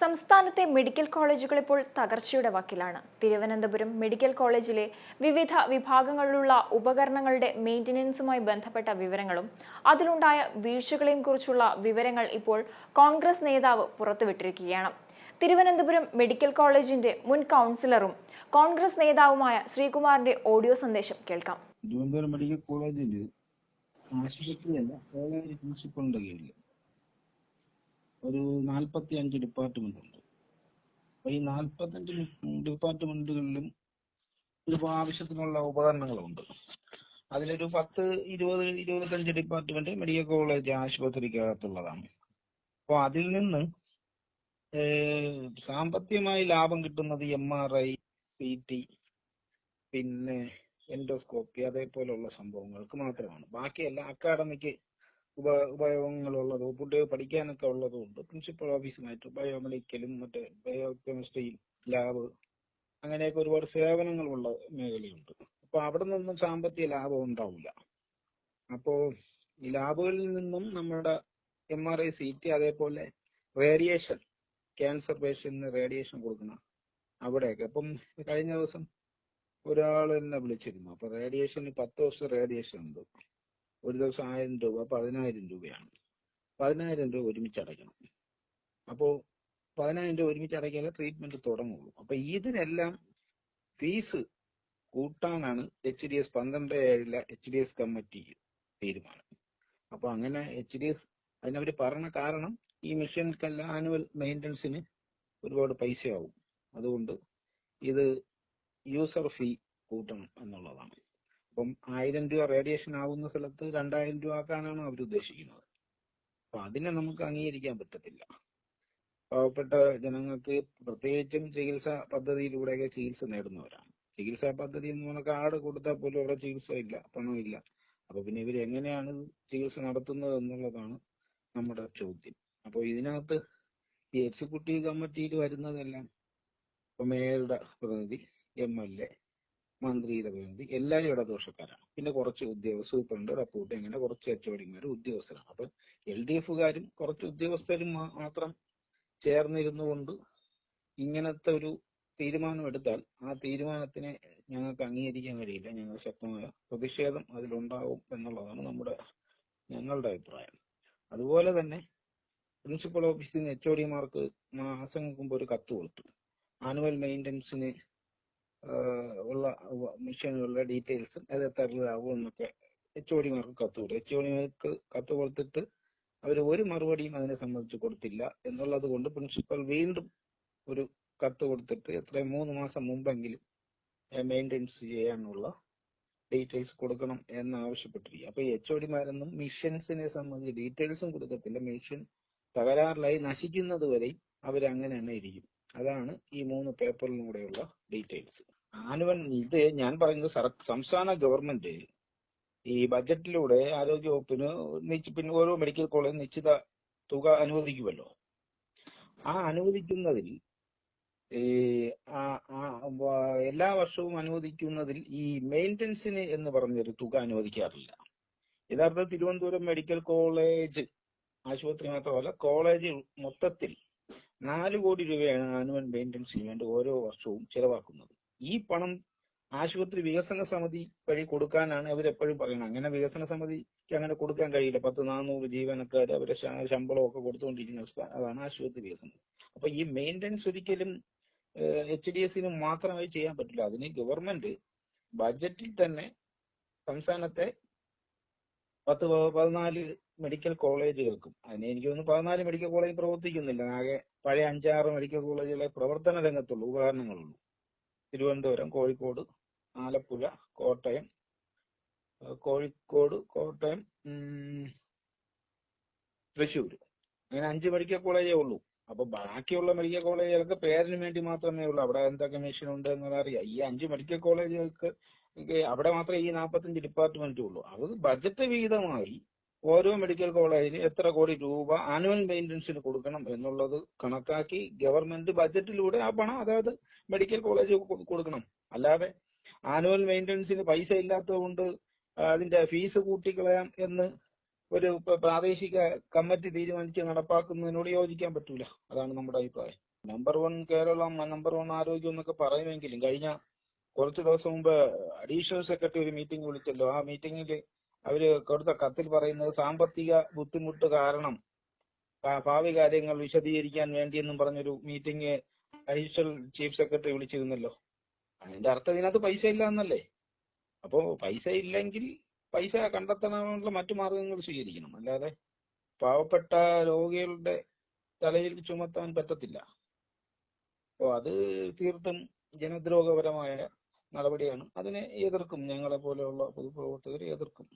സംസ്ഥാനത്തെ മെഡിക്കൽ കോളേജുകൾ ഇപ്പോൾ തകർച്ചയുടെ വക്കിലാണ്. തിരുവനന്തപുരം മെഡിക്കൽ കോളേജിലെ വിവിധ വിഭാഗങ്ങളിലുള്ള ഉപകരണങ്ങളുടെ മെയിന്റനൻസുമായി ബന്ധപ്പെട്ട വിവരങ്ങളും അതിലുണ്ടായ വീഴ്ചകളെയും കുറിച്ചുള്ള വിവരങ്ങൾ ഇപ്പോൾ കോൺഗ്രസ് നേതാവ് പുറത്തുവിട്ടിരിക്കുകയാണ്. തിരുവനന്തപുരം മെഡിക്കൽ കോളേജിന്റെ മുൻ കൗൺസിലറും കോൺഗ്രസ് നേതാവുമായ ശ്രീകുമാറിന്റെ ഓഡിയോ സന്ദേശം കേൾക്കാം. തിരുവനന്തപുരം മെഡിക്കൽ കോളേജിൽ ആശുപത്രിയല്ല കോളേജ് പ്രിൻസിപ്പളിന്റെ കീഴിൽ. ഒരു നാൽപ്പത്തി അഞ്ച് ഡിപ്പാർട്ട്മെന്റ് ഉണ്ട് അപ്പൊ ഈ നാൽപ്പത്തഞ്ച് ഡിപ്പാർട്ട്മെന്റുകളിലും ഒരുപാട് ആവശ്യത്തിനുള്ള ഉപകരണങ്ങളുണ്ട്. അതിലൊരു പത്ത് ഇരുപത് ഇരുപത്തഞ്ച് ഡിപ്പാർട്ട്മെന്റ് മെഡിക്കൽ കോളേജ് ആശുപത്രിക്കകത്തുള്ളതാണ്. അപ്പൊ അതിൽ നിന്ന് സാമ്പത്തികമായി ലാഭം കിട്ടുന്നത് M R I C T പിന്നെ എൻഡോസ്കോപ്പി അതേപോലുള്ള സംഭവങ്ങൾക്ക് മാത്രമാണ്. ബാക്കിയെല്ലാം അക്കാഡമിക് ഉപ ഉപയോഗങ്ങളുള്ളതോ കുട്ടികൾ പഠിക്കാനൊക്കെ ഉള്ളതും ഉണ്ട് പ്രിൻസിപ്പൽ ഓഫീസുമായിട്ട് ബയോമെഡിക്കലും മറ്റേ ബയോ കെമിസ്ട്രി ലാബ് അങ്ങനെയൊക്കെ ഒരുപാട് സേവനങ്ങളുള്ള മേഖലയുണ്ട്. അപ്പൊ അവിടെ നിന്നും സാമ്പത്തിക ലാഭം ഉണ്ടാവില്ല അപ്പോ ഈ ലാബുകളിൽ നിന്നും നമ്മുടെ M R I C T അതേപോലെ റേഡിയേഷൻ ക്യാൻസർ പേഷ്യന്റിന് റേഡിയേഷൻ കൊടുക്കണം. അവിടെയൊക്കെ. അപ്പം കഴിഞ്ഞ ദിവസം ഒരാൾ എന്നെ വിളിച്ചിരുന്നു. അപ്പൊ റേഡിയേഷൻ പത്ത് ദിവസം റേഡിയേഷൻ ഉണ്ട്. ഒരു ദിവസം ആയിരം രൂപ പതിനായിരം രൂപയാണ്. പതിനായിരം രൂപ ഒരുമിച്ച് അടയ്ക്കണം. അപ്പോ പതിനായിരം രൂപ ഒരുമിച്ച് അടയ്ക്കാതെ ട്രീറ്റ്മെന്റ് തുടങ്ങുള്ളൂ. അപ്പൊ ഇതിനെല്ലാം ഫീസ് കൂട്ടാനാണ് എച്ച് ഡി എസ് പന്ത്രണ്ട് ഏഴിലെ എച്ച് ഡി എസ് കമ്മിറ്റി തീരുമാനം. അപ്പൊ അങ്ങനെ എച്ച് ഡി എസ് അതിനവർ പറഞ്ഞ കാരണം ഈ മിഷൻക്കെല്ലാം ആനുവൽ മെയിന്റനൻസിന് ഒരുപാട് പൈസയാവും. അതുകൊണ്ട് ഇത് യൂസർ ഫീ കൂട്ടണം എന്നുള്ളതാണ്. അപ്പം ആയിരം രൂപ റേഡിയേഷൻ ആവുന്ന സ്ഥലത്ത് രണ്ടായിരം രൂപ ആക്കാനാണ് അവർ ഉദ്ദേശിക്കുന്നത്. അപ്പൊ അതിനെ നമുക്ക് അംഗീകരിക്കാൻ പറ്റത്തില്ല. പാവപ്പെട്ട ജനങ്ങൾക്ക് പ്രത്യേകിച്ചും ചികിത്സാ പദ്ധതിയിലൂടെയൊക്കെ ചികിത്സ നേടുന്നവരാണ്. ചികിത്സാ പദ്ധതി എന്ന് പറഞ്ഞാൽ കാർഡ് കൊടുത്താൽ പോലും അവിടെ ചികിത്സ ഇല്ല പണമില്ല. അപ്പൊ പിന്നെ ഇവർ എങ്ങനെയാണ് ചികിത്സ നടത്തുന്നത് എന്നുള്ളതാണ് നമ്മുടെ ചോദ്യം. അപ്പോൾ ഇതിനകത്ത് ഈ എക്സിക്യൂട്ടീവ് കമ്മിറ്റിയിൽ വരുന്നതെല്ലാം ഇപ്പൊ മേയറുടെ പ്രതിനിധി എം എൽ എ മന്ത്രിയുടെ വേണ്ടി എല്ലാവരും ഇടദോഷക്കാരാണ് പിന്നെ കുറച്ച് ഉദ്യോഗസ്ഥ സൂപ്രണ്ട് ഡെപ്യൂട്ടി അങ്ങനെ കുറച്ച് എച്ച്ഒഡിമാർ ഉദ്യോഗസ്ഥരാണ്. അപ്പൊ എൽ ഡി എഫുകാരും കുറച്ച് ഉദ്യോഗസ്ഥരും മാത്രം ചേർന്നിരുന്നു കൊണ്ട് ഇങ്ങനത്തെ ഒരു തീരുമാനം എടുത്താൽ ആ തീരുമാനത്തിനെ ഞങ്ങൾക്ക് അംഗീകരിക്കാൻ കഴിയില്ല. ഞങ്ങൾ ശക്തമായ പ്രതിഷേധം അതിലുണ്ടാവും എന്നുള്ളതാണ് നമ്മുടെ ഞങ്ങളുടെ അഭിപ്രായം. അതുപോലെ തന്നെ പ്രിൻസിപ്പൽ ഓഫീസിൽ നിന്ന് എച്ച് മാസങ്ങൾക്ക് മുമ്പ് ഒരു കത്ത് കൊടുത്തു. ആനുവൽ മെയിന്റനൻസിന് ഉള്ള മിഷനുള്ള ഡീറ്റെയിൽസും അത് എത്ര എന്നൊക്കെ എച്ച് ഒഡിമാർക്ക് കത്ത് കൊടുത്തു എച്ച് ഒഡിമാർക്ക് കത്ത് കൊടുത്തിട്ട് അവർ ഒരു മറുപടിയും അതിനെ സംബന്ധിച്ച് കൊടുത്തില്ല എന്നുള്ളത് കൊണ്ട് പ്രിൻസിപ്പൽ വീണ്ടും ഒരു കത്ത് കൊടുത്തിട്ട് എത്രയും മൂന്ന് മാസം മുമ്പെങ്കിലും മെയിന്റെനൻസ് ചെയ്യാനുള്ള ഡീറ്റെയിൽസ് കൊടുക്കണം എന്ന് ആവശ്യപ്പെട്ടിരിക്കും അപ്പൊ എച്ച് ഒഡിമാരൊന്നും മിഷൻസിനെ സംബന്ധിച്ച് ഡീറ്റെയിൽസും കൊടുക്കത്തില്ല. മിഷൻ തകരാറിലായി നശിക്കുന്നത് വരെയും അവരങ്ങനെ തന്നെ ഇരിക്കും. അതാണ് ഈ മൂന്ന് പേപ്പറിലൂടെയുള്ള ഡീറ്റെയിൽസ് ആനുവൽ ഇത് ഞാൻ പറയുന്നത് സർ- സംസ്ഥാന ഗവൺമെന്റ് ഈ ബജറ്റിലൂടെ ആരോഗ്യ വകുപ്പിന് നിശ്ചി- പിന്നെ ഓരോ മെഡിക്കൽ കോളേജ് നിശ്ചിത തുക അനുവദിക്കുമല്ലോ. ആ അനുവദിക്കുന്നതിൽ ഈ എല്ലാ വർഷവും അനുവദിക്കുന്നതിൽ ഈ മെയിന്റനൻസിന് എന്ന് പറഞ്ഞൊരു തുക അനുവദിക്കാറില്ല. യഥാർത്ഥ തിരുവനന്തപുരം മെഡിക്കൽ കോളേജ് ആശുപത്രി മാത്രമല്ല കോളേജ് മൊത്തത്തിൽ നാല് കോടി രൂപയാണ് ആനുവൽ മെയിന്റനൻസ് ഇവന്റ് ഓരോ വർഷവും ചെലവാക്കുന്നത്. ഈ പണം ആശുപത്രി വികസന സമിതി വഴി കൊടുക്കാനാണ് അവരെപ്പോഴും പറയുന്നത്. അങ്ങനെ വികസന സമിതിക്ക് അങ്ങനെ കൊടുക്കാൻ കഴിയില്ല. പത്ത് നാനൂറ് ജീവനക്കാർ അവരെ ശമ്പളം ഒക്കെ കൊടുത്തുകൊണ്ടിരിക്കുന്ന അതാണ് ആശുപത്രി വികസനം. അപ്പൊ ഈ മെയിന്റനൻസ് ഒരിക്കലും എച്ച് ഡി എസിന് മാത്രമായി ചെയ്യാൻ പറ്റില്ല. അതിന് ഗവൺമെന്റ് ബജറ്റിൽ തന്നെ സംസ്ഥാനത്തെ പത്ത് പതിനാല് മെഡിക്കൽ കോളേജുകൾക്കും അതിന് എനിക്ക് തോന്നുന്നു പതിനാല് മെഡിക്കൽ കോളേജ് പ്രവർത്തിക്കുന്നില്ല. ആകെ പഴയ അഞ്ചാറ് മെഡിക്കൽ കോളേജുകളെ പ്രവർത്തന രംഗത്തുള്ളൂ ഉപകരണങ്ങളുള്ളൂ. തിരുവനന്തപുരം കോഴിക്കോട് ആലപ്പുഴ കോട്ടയം കോഴിക്കോട് കോട്ടയം തൃശ്ശൂർ അങ്ങനെ അഞ്ച് മെഡിക്കൽ കോളേജേ ഉള്ളൂ. അപ്പൊ ബാക്കിയുള്ള മെഡിക്കൽ കോളേജുകൾക്ക് പേരിന് വേണ്ടി മാത്രമേ ഉള്ളൂ. അവിടെ എന്തൊക്കെ മെഷീൻ ഉണ്ട് എന്നുള്ളത് അറിയാം. ഈ അഞ്ച് മെഡിക്കൽ കോളേജുകൾക്ക് അവിടെ മാത്രമേ ഈ നാൽപ്പത്തഞ്ച് ഡിപ്പാർട്ട്മെന്റ് ഉള്ളൂ. അത് ബജറ്റ് വിഹിതമായി ഓരോ മെഡിക്കൽ കോളേജിന് എത്ര കോടി രൂപ ആനുവൽ മെയിന്റനൻസിന് കൊടുക്കണം എന്നുള്ളത് കണക്കാക്കി ഗവൺമെന്റ് ബജറ്റിലൂടെ ആ പണം അതായത് മെഡിക്കൽ കോളേജ് കൊടുക്കണം. അല്ലാതെ ആനുവൽ മെയിന്റനൻസിന് പൈസ ഇല്ലാത്തതുകൊണ്ട് അതിന്റെ ഫീസ് കൂട്ടിക്കളയാം എന്ന് ഒരു പ്രാദേശിക കമ്മിറ്റി തീരുമാനിച്ച് നടപ്പാക്കുന്നതിനോട് യോജിക്കാൻ പറ്റൂല. അതാണ് നമ്മുടെ അഭിപ്രായം. Number one Keralam number one ആരോഗ്യം എന്നൊക്കെ പറയുമെങ്കിലും കഴിഞ്ഞ കുറച്ച് ദിവസം മുമ്പ് അഡീഷണൽ സെക്രട്ടറി ഒരു മീറ്റിംഗ് വിളിച്ചല്ലോ. ആ മീറ്റിംഗിൽ അവർ കൊടുത്ത കത്തിൽ പറയുന്നത് സാമ്പത്തിക ബുദ്ധിമുട്ട് കാരണം ഭാവി കാര്യങ്ങൾ വിശദീകരിക്കാൻ വേണ്ടിയെന്നും പറഞ്ഞൊരു മീറ്റിംഗ് അഡീഷണൽ ചീഫ് സെക്രട്ടറി വിളിച്ചിരുന്നല്ലോ. അതിന്റെ അർത്ഥം ഇതിനകത്ത് പൈസ ഇല്ല എന്നല്ലേ? അപ്പോ പൈസ ഇല്ലെങ്കിൽ പൈസ കണ്ടെത്തണമെന്നുള്ള മറ്റു മാർഗങ്ങൾ സ്വീകരിക്കണം. അല്ലാതെ പാവപ്പെട്ട രോഗികളുടെ തലയിൽ ചുമത്താൻ പറ്റത്തില്ല. അപ്പോ അത് തീർത്തും ജനദ്രോഹപരമായ നടപടിയാണ്. അതിനെ എതിർക്കും. ഞങ്ങളെ പോലെയുള്ള പൊതുപ്രവർത്തകർ എതിർക്കും.